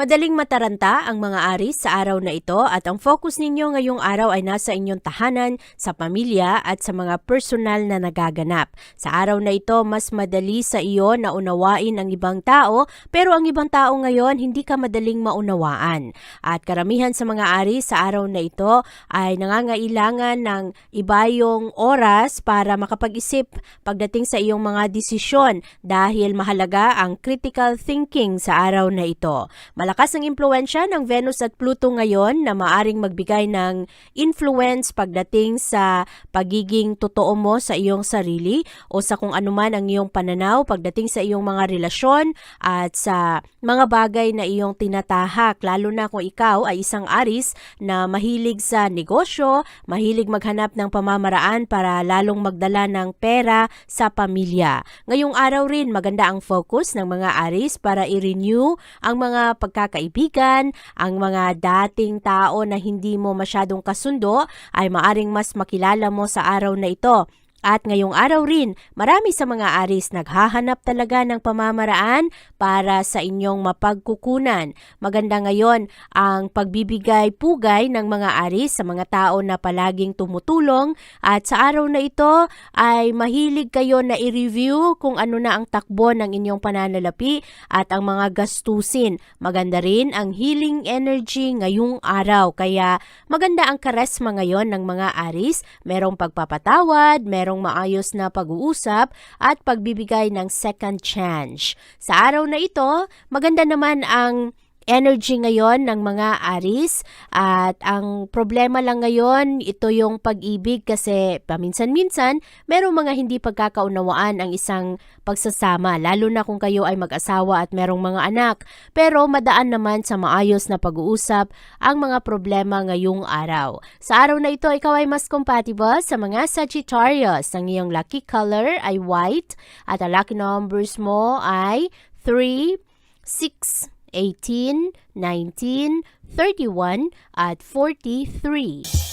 Madaling mataranta ang mga aris sa araw na ito at ang focus ninyo ngayong araw ay nasa inyong tahanan, sa pamilya at sa mga personal na nagaganap. Sa araw na ito, mas madali sa iyo na unawain ang ibang tao pero ang ibang tao ngayon hindi ka madaling maunawaan. At karamihan sa mga aris sa araw na ito ay nangangailangan ng ibayong oras para makapag-isip pagdating sa iyong mga desisyon dahil mahalaga ang critical thinking sa araw na ito. Malakas ang impluensya ng Venus at Pluto ngayon na maaring magbigay ng influence pagdating sa pagiging totoo mo sa iyong sarili o sa kung anuman ang iyong pananaw pagdating sa iyong mga relasyon at sa mga bagay na iyong tinatahak lalo na kung ikaw ay isang aris na mahilig sa negosyo, mahilig maghanap ng pamamaraan para lalong magdala ng pera sa pamilya. Ngayong araw rin maganda ang focus ng mga aris para i-renew ang mga pagkakaibigan, ang mga dating tao na hindi mo masyadong kasundo ay maaring mas makilala mo sa araw na ito. At ngayong araw rin, marami sa mga aris naghahanap talaga ng pamamaraan para sa inyong mapagkukunan. Maganda ngayon ang pagbibigay pugay ng mga aris sa mga tao na palaging tumutulong at sa araw na ito ay mahilig kayo na i-review kung ano na ang takbo ng inyong pananalapi at ang mga gastusin. Maganda rin ang healing energy ngayong araw kaya maganda ang karesma ngayon ng mga aris. Merong pagpapatawad, merong maayos na pag-uusap at pagbibigay ng second chance. Sa araw na ito, maganda naman ang energy ngayon ng mga aris at ang problema lang ngayon ito yung pag-ibig kasi paminsan-minsan merong mga hindi pagkakaunawaan ang isang pagsasama lalo na kung kayo ay mag-asawa at merong mga anak pero madaan naman sa maayos na pag-uusap ang mga problema ngayong araw. Sa araw na ito ikaw ay mas compatible sa mga Sagittarius. Ang iyong lucky color ay white at ang lucky numbers mo ay 3, 6, 18, 19, 31, at 43.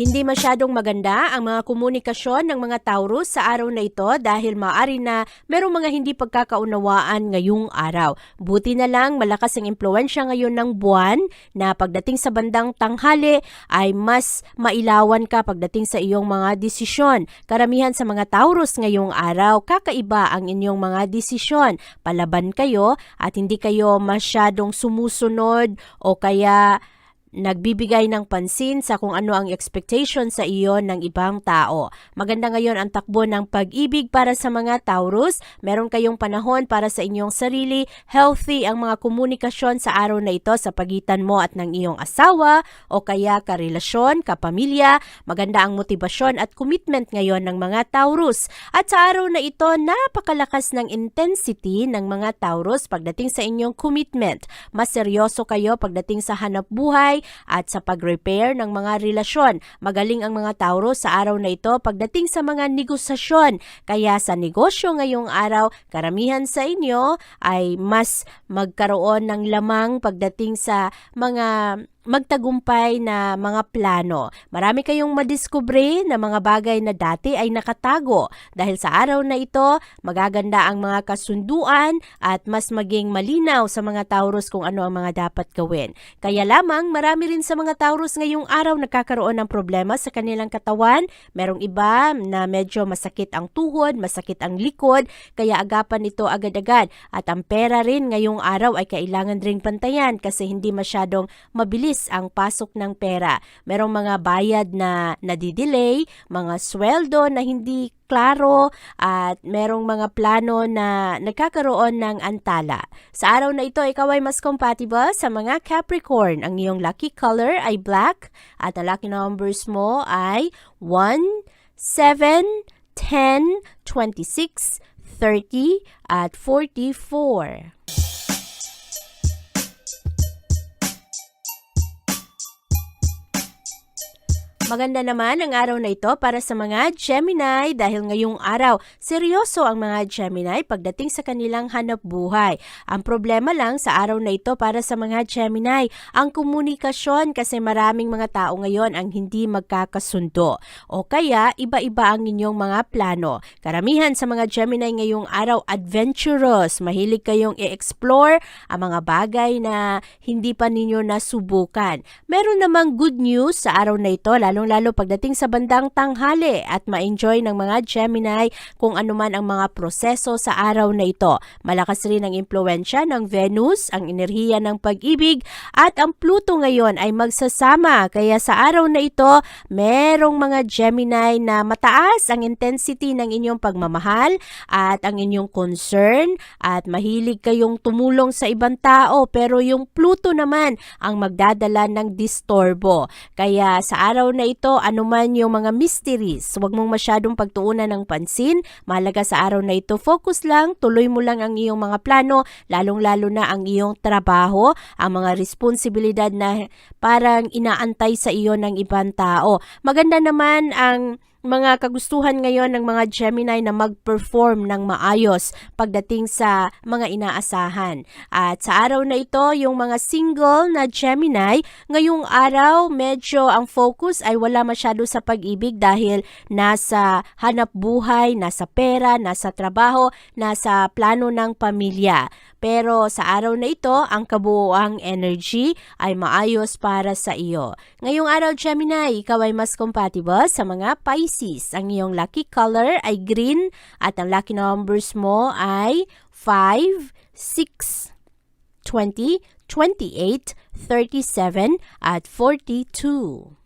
Hindi masyadong maganda ang mga komunikasyon ng mga Taurus sa araw na ito dahil maaari na merong mga hindi pagkakaunawaan ngayong araw. Buti na lang malakas ang impluensya ngayon ng buwan na pagdating sa bandang tanghali ay mas mailawan ka pagdating sa iyong mga desisyon. Karamihan sa mga Taurus ngayong araw, kakaiba ang inyong mga desisyon. Palaban kayo at hindi kayo masyadong sumusunod o kaya nagbibigay ng pansin sa kung ano ang expectation sa iyo ng ibang tao. Maganda ngayon ang takbo ng pag-ibig para sa mga Taurus. Meron kayong panahon para sa inyong sarili. Healthy ang mga komunikasyon sa araw na ito sa pagitan mo at ng iyong asawa o kaya karelasyon, kapamilya. Maganda ang motibasyon at commitment ngayon ng mga Taurus. At sa araw na ito, napakalakas ng intensity ng mga Taurus pagdating sa inyong commitment. Mas seryoso kayo pagdating sa hanap buhay at sa pag-repair ng mga relasyon. Magaling ang mga Tauro sa araw na ito pagdating sa mga negosasyon. Kaya sa negosyo ngayong araw, karamihan sa inyo ay mas magkaroon ng lamang pagdating sa mga magtagumpay na mga plano. Marami kayong madiskubre na mga bagay na dati ay nakatago. Dahil sa araw na ito, magaganda ang mga kasunduan at mas maging malinaw sa mga Taurus kung ano ang mga dapat gawin. Kaya lamang, marami rin sa mga Taurus ngayong araw nagkakaroon ng problema sa kanilang katawan. Merong iba na medyo masakit ang tuhod, masakit ang likod, kaya agapan ito agad-agad. At ang pera rin ngayong araw ay kailangan ring pantayan kasi hindi masyadong mabilis ang pasok ng pera. Merong mga bayad na nadidelay, mga sweldo na hindi klaro at merong mga plano na nagkakaroon ng antala. Sa araw na ito, ikaw ay mas compatible sa mga Capricorn. Ang iyong lucky color ay black at ang lucky numbers mo ay 1, 7, 10, 26, 30 at 44. Maganda naman ang araw na ito para sa mga Gemini dahil ngayong araw, seryoso ang mga Gemini pagdating sa kanilang hanap buhay. Ang problema lang sa araw na ito para sa mga Gemini, ang komunikasyon kasi maraming mga tao ngayon ang hindi magkakasundo. O kaya, iba-iba ang inyong mga plano. Karamihan sa mga Gemini ngayong araw, adventurous. Mahilig kayong i-explore ang mga bagay na hindi pa ninyo nasubukan. Meron namang good news sa araw na ito, lalong-lalo pagdating sa bandang tanghali at ma-enjoy ng mga Gemini kung ano man ang mga proseso sa araw na ito. Malakas rin ang impluensya ng Venus, ang enerhiya ng pag-ibig at ang Pluto ngayon ay magsasama. Kaya sa araw na ito, merong mga Gemini na mataas ang intensity ng inyong pagmamahal at ang inyong concern at mahilig kayong tumulong sa ibang tao pero yung Pluto naman ang magdadala ng distorbo. Kaya sa araw na ito, anuman yung mga mysteries, huwag mong masyadong pagtuunan ng pansin. Mahalaga sa araw na ito, focus lang, tuloy mo lang ang iyong mga plano, lalong-lalo na ang iyong trabaho, ang mga responsibilidad na parang inaantay sa iyo ng ibang tao. Maganda naman ang mga kagustuhan ngayon ng mga Gemini na mag-perform ng maayos pagdating sa mga inaasahan. At sa araw na ito, yung mga single na Gemini, ngayong araw medyo ang focus ay wala masyado sa pag-ibig dahil nasa hanap buhay, nasa pera, nasa trabaho, nasa plano ng pamilya. Pero sa araw na ito, ang kabuoang energy ay maayos para sa iyo. Ngayong araw, Gemini, ikaw ay mas compatible sa mga Pisces. Ang iyong lucky color ay green at ang lucky numbers mo ay 5, 6, 20, 28, 37 at 42.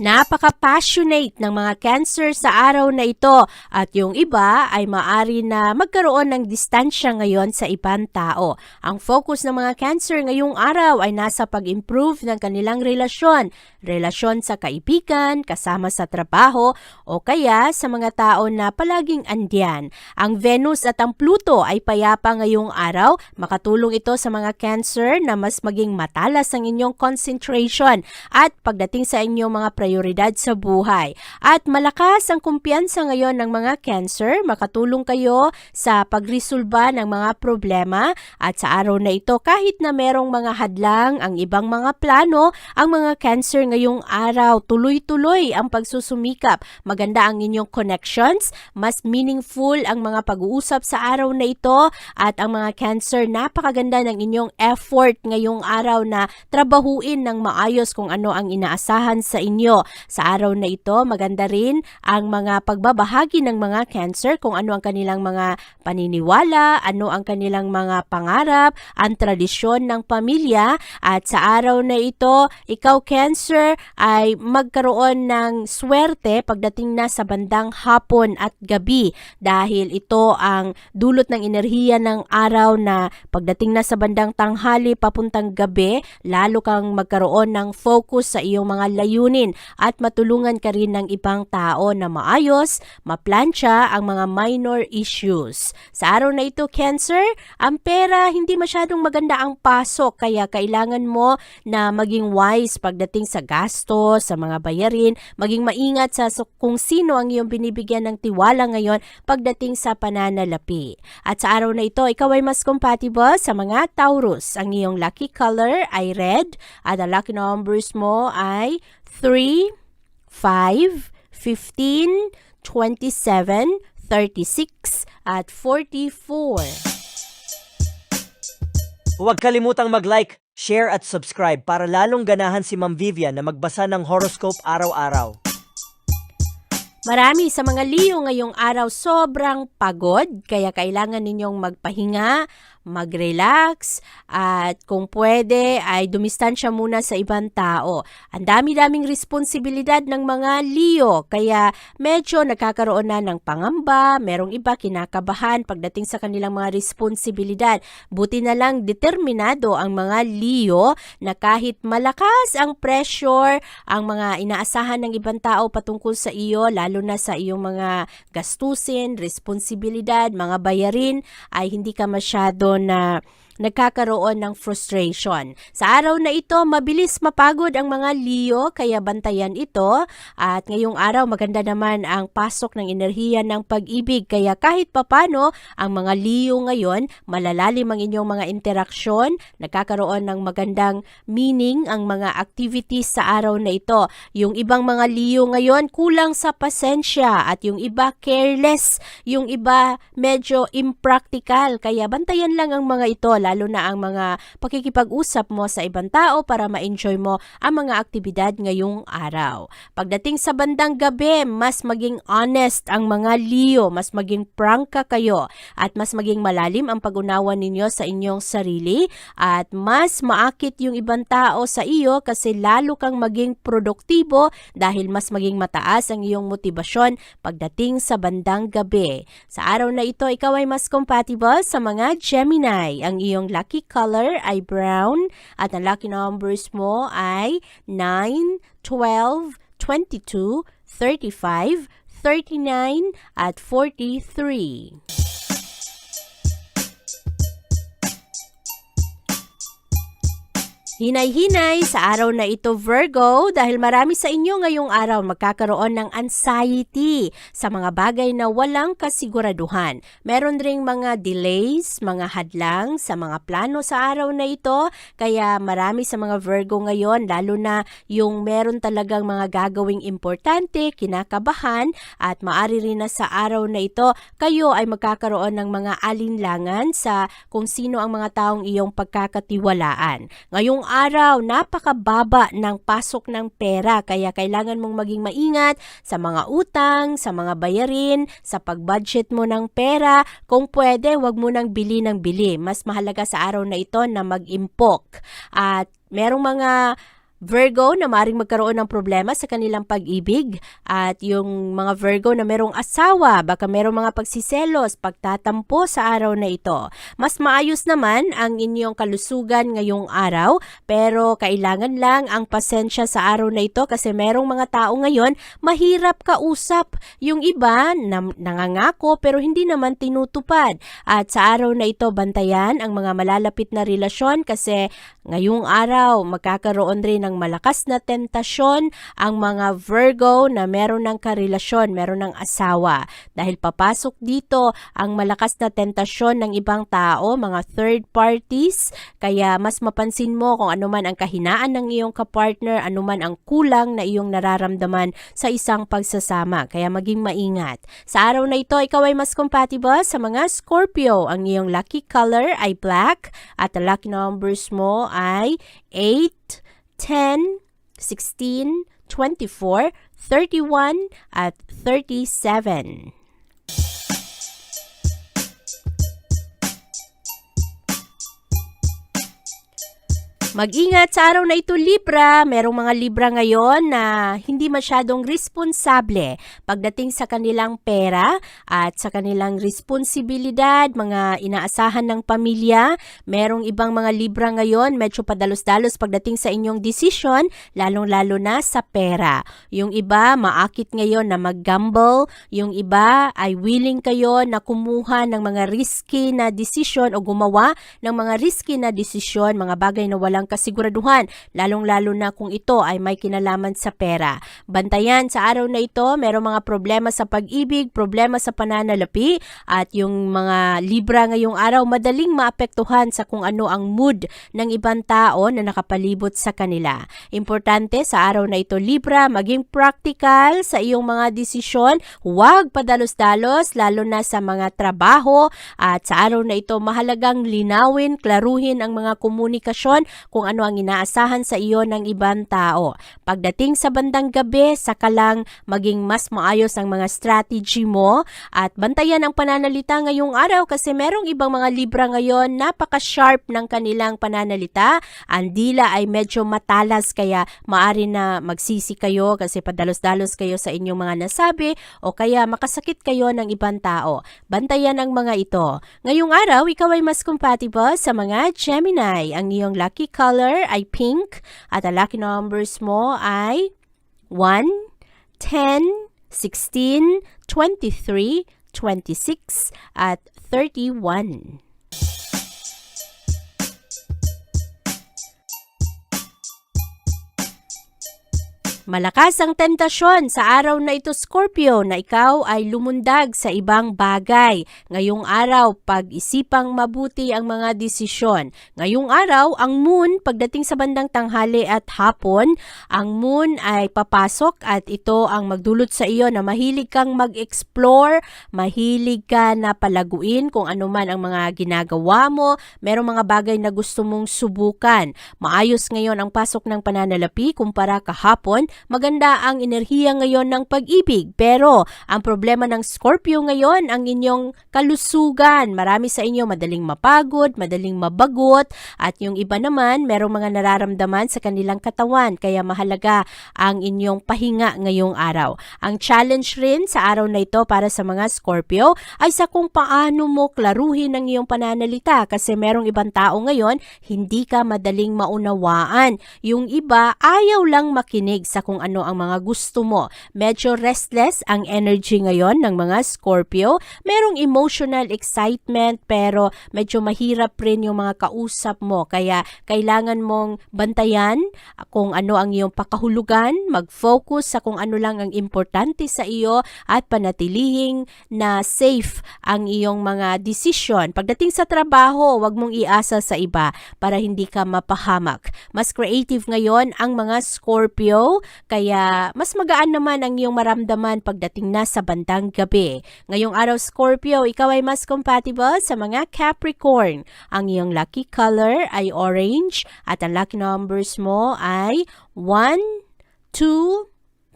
Napaka-passionate ng mga cancer sa araw na ito at yung iba ay maari na magkaroon ng distansya ngayon sa ibang tao. Ang focus ng mga cancer ngayong araw ay nasa pag-improve ng kanilang relasyon, relasyon sa kaibigan, kasama sa trabaho o kaya sa mga tao na palaging andyan. Ang Venus at ang Pluto ay payapa ngayong araw, makatulong ito sa mga cancer na mas maging matalas ang inyong concentration at pagdating sa inyong mga prioridad sa buhay. At malakas ang kumpiyansa ngayon ng mga cancer, makatulong kayo sa pagresolba ng mga problema at sa araw na ito kahit na merong mga hadlang ang ibang mga plano, ang mga cancer ngayong araw tuloy-tuloy ang pagsusumikap. Maganda ang inyong connections, mas meaningful ang mga pag-uusap sa araw na ito at ang mga cancer napakaganda ng inyong effort ngayong araw na trabahuin ng maayos kung ano ang inaasahan sa inyo. Sa araw na ito, maganda rin ang mga pagbabahagi ng mga cancer kung ano ang kanilang mga paniniwala, ano ang kanilang mga pangarap, ang tradisyon ng pamilya. At sa araw na ito, ikaw cancer ay magkaroon ng swerte pagdating na sa bandang hapon at gabi. Dahil ito ang dulot ng enerhiya ng araw na pagdating na sa bandang tanghali papuntang gabi, lalo kang magkaroon ng focus sa iyong mga layunin at matulungan ka rin ng ibang tao na maayos, maplansya ang mga minor issues. Sa araw na ito, Cancer, ang pera hindi masyadong maganda ang pasok kaya kailangan mo na maging wise pagdating sa gastos, sa mga bayarin, maging maingat sa kung sino ang iyong binibigyan ng tiwala ngayon pagdating sa pananalapi. At sa araw na ito, ikaw ay mas compatible sa mga Taurus. Ang iyong lucky color ay red at ang lucky numbers mo ay 3, 5, 15, 27, 36, at 44. Huwag kalimutang mag-like, share at subscribe para lalong ganahan si Ma'am Vivian na magbasa ng horoscope araw-araw. Marami sa mga Leo ngayong araw sobrang pagod kaya kailangan ninyong magpahinga, mag-relax at kung pwede ay dumistansya muna sa ibang tao. Ang dami-daming responsibilidad ng mga Leo kaya medyo nagkakaroon na ng pangamba, merong iba kinakabahan pagdating sa kanilang mga responsibilidad. Buti na lang determinado ang mga Leo na kahit malakas ang pressure, ang mga inaasahan ng ibang tao patungkol sa iyo, lalo na sa iyong mga gastusin, responsibilidad, mga bayarin, ay hindi ka masyado na nagkakaroon ng frustration. Sa araw na ito, mabilis mapagod ang mga Leo kaya bantayan ito. At ngayong araw maganda naman ang pasok ng enerhiya ng pag-ibig. Kaya kahit papano ang mga Leo ngayon malalalim ang inyong mga interaksyon, nagkakaroon ng magandang meaning ang mga activities sa araw na ito. Yung ibang mga Leo ngayon kulang sa pasensya. At yung iba careless, yung iba medyo impractical. Kaya bantayan lang ang mga ito lalo na ang mga pakikipag-usap mo sa ibang tao para ma-enjoy mo ang mga aktibidad ngayong araw. Pagdating sa bandang gabi, mas maging honest ang mga Leo, mas maging prangka kayo at mas maging malalim ang pag-unawa ninyo sa inyong sarili at mas maakit yung ibang tao sa iyo kasi lalo kang maging produktibo dahil mas maging mataas ang iyong motibasyon pagdating sa bandang gabi. Sa araw na ito, ikaw ay mas compatible sa mga Gemini. Ang iyong lucky color ay brown at ang lucky numbers mo ay 9, 12, 22, 35, 39 at 43. Hinay-hinay sa araw na ito Virgo dahil marami sa inyo ngayong araw magkakaroon ng anxiety sa mga bagay na walang kasiguraduhan. Meron ring mga delays, mga hadlang sa mga plano sa araw na ito kaya marami sa mga Virgo ngayon lalo na yung meron talagang mga gagawing importante, kinakabahan at maari rin na sa araw na ito kayo ay magkakaroon ng mga alinlangan sa kung sino ang mga taong iyong pagkakatiwalaan. Ngayong araw, napakababa ng pasok ng pera kaya kailangan mong maging maingat sa mga utang, sa mga bayarin, sa pag-budget mo ng pera. Kung pwede, wag mo nang bili ng bili. Mas mahalaga sa araw na ito na mag-impok. At merong mga Virgo na maring magkaroon ng problema sa kanilang pag-ibig at yung mga Virgo na merong asawa, baka merong mga pagsiselos, pagtatampo sa araw na ito. Mas maayos naman ang inyong kalusugan ngayong araw pero kailangan lang ang pasensya sa araw na ito kasi merong mga tao ngayon mahirap kausap. Yung iba na, nangangako pero hindi naman tinutupad. At sa araw na ito bantayan ang mga malalapit na relasyon kasi ngayong araw magkakaroon rin ng malakas na tentasyon ang mga Virgo na meron ng karelasyon, meron ng asawa. Dahil papasok dito ang malakas na tentasyon ng ibang tao, mga third parties, kaya mas mapansin mo kung ano man ang kahinaan ng iyong kapartner, ano man ang kulang na iyong nararamdaman sa isang pagsasama. Kaya maging maingat. Sa araw na ito, ikaw ay mas compatible sa mga Scorpio. Ang iyong lucky color ay black at the lucky numbers mo ay 8, 10, 16, 24, 31, at 37. Mag-ingat sa araw na ito Libra. Merong mga Libra ngayon na hindi masyadong responsable pagdating sa kanilang pera at sa kanilang responsibilidad, mga inaasahan ng pamilya. Merong ibang mga Libra ngayon medyo padalos-dalos pagdating sa inyong desisyon, lalong-lalo na sa pera. Yung iba maakit ngayon na mag-gamble, yung iba ay willing kayo na kumuha ng mga risky na desisyon o gumawa ng mga risky na desisyon, mga bagay na walang kasiguraduhan, lalong-lalo na kung ito ay may kinalaman sa pera. Bantayan sa araw na ito, merong mga problema sa pag-ibig, problema sa pananalapi, at yung mga Libra ngayong araw madaling maapektuhan sa kung ano ang mood ng ibang tao na nakapalibot sa kanila. Importante sa araw na ito Libra, maging practical sa iyong mga desisyon, huwag padalos-dalos lalo na sa mga trabaho at sa araw na ito mahalagang linawin, klaruhin ang mga komunikasyon kung ano ang inaasahan sa iyo ng ibang tao. Pagdating sa bandang gabi, saka lang maging mas maayos ang mga strategy mo at bantayan ang pananalita ngayong araw kasi merong ibang mga libra ngayon napaka-sharp ng kanilang pananalita. Ang dila ay medyo matalas kaya maari na magsisi kayo kasi padalos-dalos kayo sa inyong mga nasabi o kaya makasakit kayo ng ibang tao. Bantayan ang mga ito. Ngayong araw, ikaw ay mas compatible sa mga Gemini. Ang iyong lucky color ay pink at ang lucky numbers mo ay 1, 10, 16, 23, 26, at 31. Malakas ang tentasyon sa araw na ito Scorpio na ikaw ay lumundag sa ibang bagay. Ngayong araw, pag-isipang mabuti ang mga desisyon. Ngayong araw, ang moon pagdating sa bandang tanghali at hapon, ang moon ay papasok at ito ang magdulot sa iyo na mahilig kang mag-explore, mahilig ka na palaguin kung ano man ang mga ginagawa mo, merong mga bagay na gusto mong subukan. Maayos ngayon ang pasok ng pananalapi kumpara kahapon, maganda ang enerhiya ngayon ng pag-ibig. Pero ang problema ng Scorpio ngayon, ang inyong kalusugan. Marami sa inyo madaling mapagod, madaling mabagot, at yung iba naman, merong mga nararamdaman sa kanilang katawan. Kaya mahalaga ang inyong pahinga ngayong araw. Ang challenge rin sa araw na ito para sa mga Scorpio ay sa kung paano mo klaruhin ang iyong pananalita kasi merong ibang tao ngayon hindi ka madaling maunawaan. Yung iba ayaw lang makinig sa kung ano ang mga gusto mo. Medyo restless ang energy ngayon ng mga Scorpio. Merong emotional excitement pero medyo mahirap rin yung mga kausap mo. Kaya kailangan mong bantayan kung ano ang iyong pakahulugan, mag-focus sa kung ano lang ang importante sa iyo at panatilihing na safe ang iyong mga desisyon. Pagdating sa trabaho, huwag mong iasa sa iba para hindi ka mapahamak. Mas creative ngayon ang mga Scorpio, kaya mas magaan naman ang iyong maramdaman pagdating na sa bandang gabi. Ngayong araw Scorpio, ikaw ay mas compatible sa mga Capricorn. Ang iyong lucky color ay orange at ang lucky numbers mo ay 1, 2,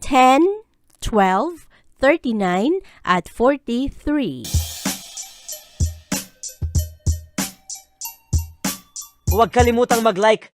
10, 12, 39, at 43. Huwag kalimutang mag-like,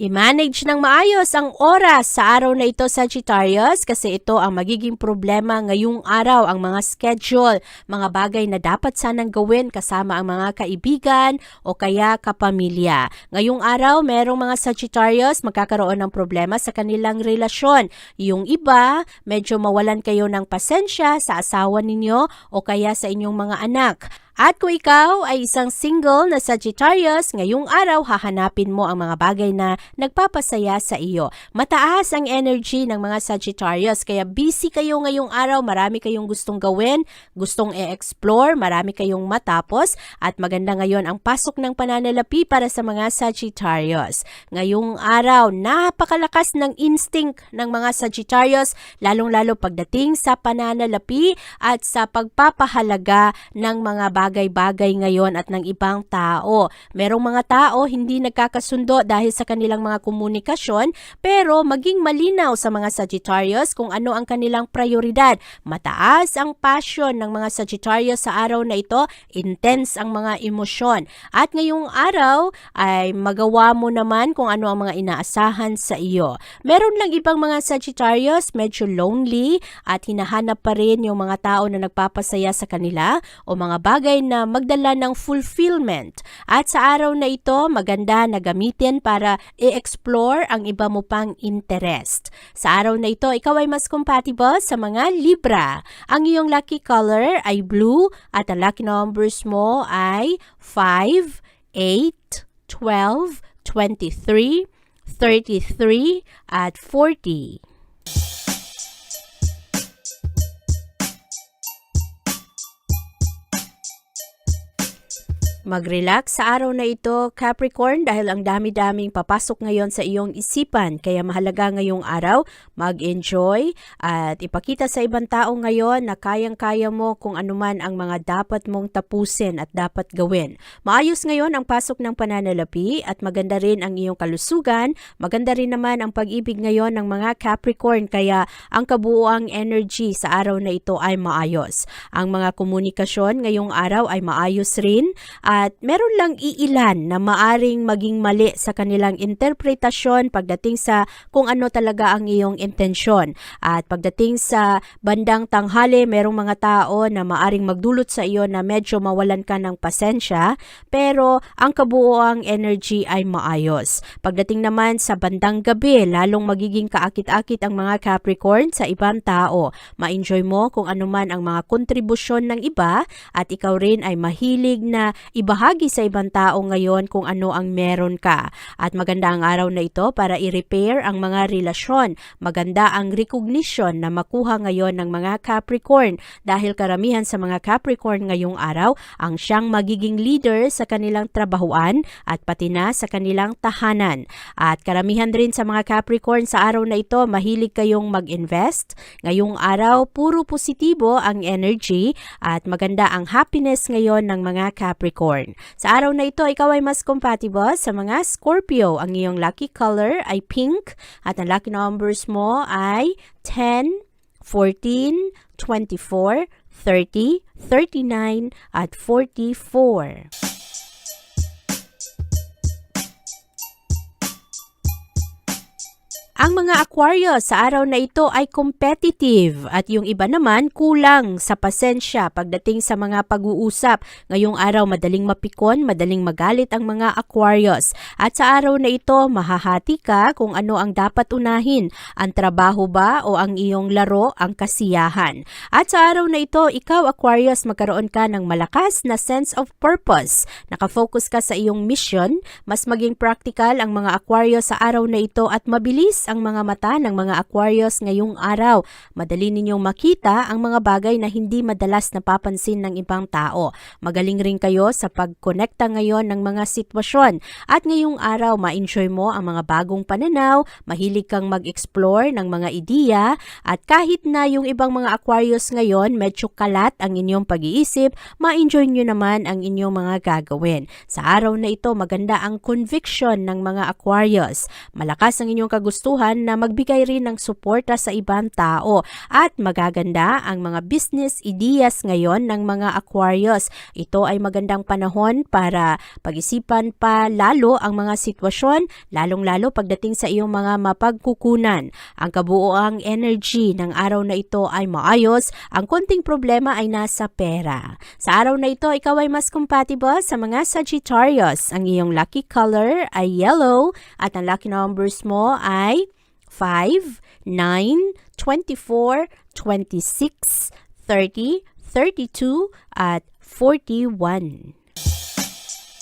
I-manage ng maayos ang oras sa araw na ito Sagittarius kasi ito ang magiging problema ngayong araw ang mga schedule, mga bagay na dapat sanang gawin kasama ang mga kaibigan o kaya kapamilya. Ngayong araw, merong mga Sagittarius magkakaroon ng problema sa kanilang relasyon. Yung iba, medyo mawalan kayo ng pasensya sa asawa ninyo o kaya sa inyong mga anak. At kung ikaw ay isang single na Sagittarius, ngayong araw hahanapin mo ang mga bagay na nagpapasaya sa iyo. Mataas ang energy ng mga Sagittarius, kaya busy kayo ngayong araw, marami kayong gustong gawin, gustong e-explore, marami kayong matapos, at maganda ngayon ang pasok ng pananalapi para sa mga Sagittarius. Ngayong araw, napakalakas ng instinct ng mga Sagittarius, lalong-lalo pagdating sa pananalapi at sa pagpapahalaga ng mga bagay bagay-bagay ngayon at ng ibang tao. Merong mga tao hindi nagkakasundo dahil sa kanilang mga komunikasyon pero maging malinaw sa mga Sagittarius kung ano ang kanilang prioridad. Mataas ang passion ng mga Sagittarius sa araw na ito, intense ang mga emosyon. At ngayong araw ay magawa mo naman kung ano ang mga inaasahan sa iyo. Meron lang ibang mga Sagittarius medyo lonely at hinahanap pa rin yung mga tao na nagpapasaya sa kanila o mga bagay na magdala ng fulfillment. At sa araw na ito, maganda na gamitin para i-explore ang iba mo pang interest. Sa araw na ito, ikaw ay mas compatible sa mga Libra. Ang iyong lucky color ay blue at ang lucky numbers mo ay 5, 8, 12, 23, 33, at 40. Mag-relax sa araw na ito, Capricorn, dahil ang dami-daming papasok ngayon sa iyong isipan. Kaya mahalaga ngayong araw, mag-enjoy at ipakita sa ibang tao ngayon na kayang-kaya mo kung anuman ang mga dapat mong tapusin at dapat gawin. Maayos ngayon ang pasok ng pananalapi at maganda rin ang iyong kalusugan. Maganda rin naman ang pag-ibig ngayon ng mga Capricorn kaya ang kabuuang energy sa araw na ito ay maayos. Ang mga komunikasyon ngayong araw ay maayos rin at meron lang iilan na maaring maging mali sa kanilang interpretasyon pagdating sa kung ano talaga ang iyong intensyon. At pagdating sa bandang tanghali, merong mga tao na maaring magdulot sa iyo na medyo mawalan ka ng pasensya, pero ang kabuoang energy ay maayos. Pagdating naman sa bandang gabi, lalong magiging kaakit-akit ang mga Capricorn sa ibang tao. Ma-enjoy mo kung ano man ang mga kontribusyon ng iba at ikaw rin ay mahilig na ibahagi sa ibang tao ngayon kung ano ang meron ka. At maganda ang araw na ito para i-repair ang mga relasyon. Maganda ang recognition na makuha ngayon ng mga Capricorn dahil karamihan sa mga Capricorn ngayong araw ang siyang magiging leader sa kanilang trabahuan at pati na sa kanilang tahanan. At karamihan rin sa mga Capricorn sa araw na ito mahilig kayong mag-invest. Ngayong araw puro positibo ang energy at maganda ang happiness ngayon ng mga Capricorn. Sa araw na ito, ikaw ay mas compatible sa mga Scorpio. Ang iyong lucky color ay pink at ang lucky numbers mo ay 10, 14, 24, 30, 39, at 44. Ang mga Aquarius sa araw na ito ay competitive at yung iba naman kulang sa pasensya pagdating sa mga pag-uusap. Ngayong araw madaling mapikon, madaling magalit ang mga Aquarius. At sa araw na ito mahahati ka kung ano ang dapat unahin, ang trabaho ba o ang iyong laro, ang kasiyahan. At sa araw na ito, ikaw Aquarius magkaroon ka ng malakas na sense of purpose. Nakafocus ka sa iyong mission, mas maging practical ang mga Aquarius sa araw na ito at mabilis ang mga mata ng mga Aquarius ngayong araw. Madali ninyong makita ang mga bagay na hindi madalas napapansin ng ibang tao. Magaling rin kayo sa pagkonekta ngayon ng mga sitwasyon. At ngayong araw, ma-enjoy mo ang mga bagong pananaw, mahilig kang mag-explore ng mga ideya, at kahit na yung ibang mga Aquarius ngayon, medyo kalat ang inyong pag-iisip, ma-enjoy nyo naman ang inyong mga gagawin. Sa araw na ito, maganda ang conviction ng mga Aquarius. Malakas ang inyong kagustuhan na magbigay rin ng suporta sa ibang tao at magaganda ang mga business ideas ngayon ng mga Aquarius. Ito ay magandang panahon para pag-isipan pa lalo ang mga sitwasyon, lalong-lalo pagdating sa iyong mga mapagkukunan. Ang kabuoang energy ng araw na ito ay maayos, ang konting problema ay nasa pera. Sa araw na ito, ikaw ay mas compatible sa mga Sagittarius. Ang iyong lucky color ay yellow at ang lucky numbers mo ay 5, 9, 24, 26, 30, 32, at 41.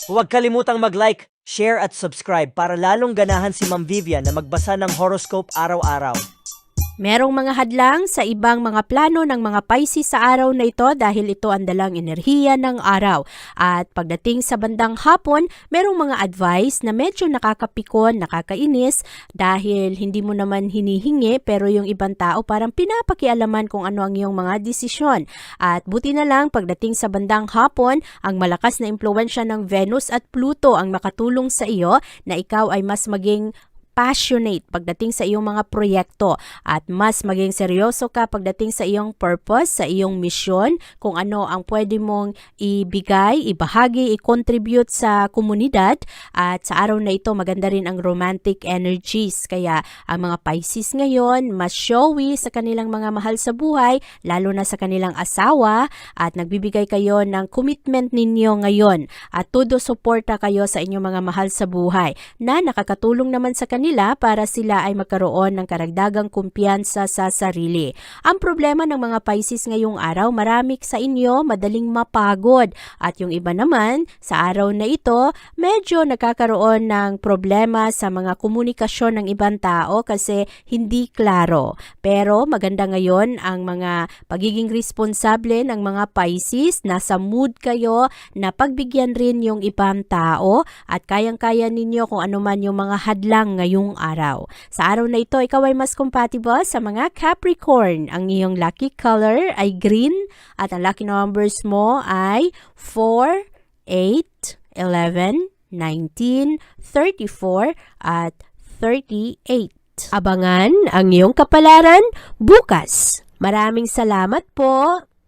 Huwag kalimutang mag-like, share at subscribe para lalong ganahan si Ma'am Vivian na magbasa ng horoscope araw-araw. Merong mga hadlang sa ibang mga plano ng mga Pisces sa araw na ito dahil ito ang dalang enerhiya ng araw. At pagdating sa bandang hapon, merong mga advice na medyo nakakapikon, nakakainis dahil hindi mo naman hinihingi pero yung ibang tao parang pinapakialaman kung ano ang iyong mga desisyon. At buti na lang pagdating sa bandang hapon, ang malakas na impluensya ng Venus at Pluto ang makatulong sa iyo na ikaw ay mas maging passionate pagdating sa iyong mga proyekto at mas maging seryoso ka pagdating sa iyong purpose, sa iyong mission, kung ano ang pwede mong ibigay, ibahagi, i-contribute sa komunidad. At sa araw na ito maganda rin ang romantic energies. Kaya ang mga Pisces ngayon mas showy sa kanilang mga mahal sa buhay lalo na sa kanilang asawa. At nagbibigay kayo ng commitment ninyo ngayon. At todo suporta kayo sa inyong mga mahal sa buhay na nakakatulong naman sa kanila para sila ay magkaroon ng karagdagang kumpiyansa sa sarili. Ang problema ng mga Pisces ngayong araw, marami sa inyo madaling mapagod at yung iba naman sa araw na ito, medyo nagkakaroon ng problema sa mga komunikasyon ng ibang tao kasi hindi klaro. Pero maganda ngayon ang mga pagiging responsable ng mga Pisces, nasa mood kayo na pagbigyan rin yung ibang tao at kayang-kaya ninyo kung ano man yung mga hadlang ngayong araw. Sa araw na ito, ikaw ay mas compatible sa mga Capricorn. Ang iyong lucky color ay green at ang lucky numbers mo ay 4, 8, 11, 19, 34 at 38. Abangan ang iyong kapalaran bukas. Maraming salamat po.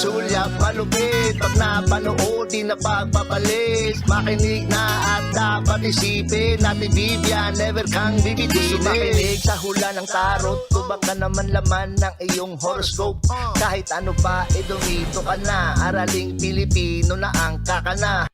Sulyap malupit Pag napanood di na pagpapalis. Makinig na at dapat isipin Ate Vivian, never kang bibitinin Gusto makinig sa hula ng tarot Tubak ka naman laman ng iyong horoscope. Kahit ano pa, eh dumito ka na. Araling Pilipino na ang kakana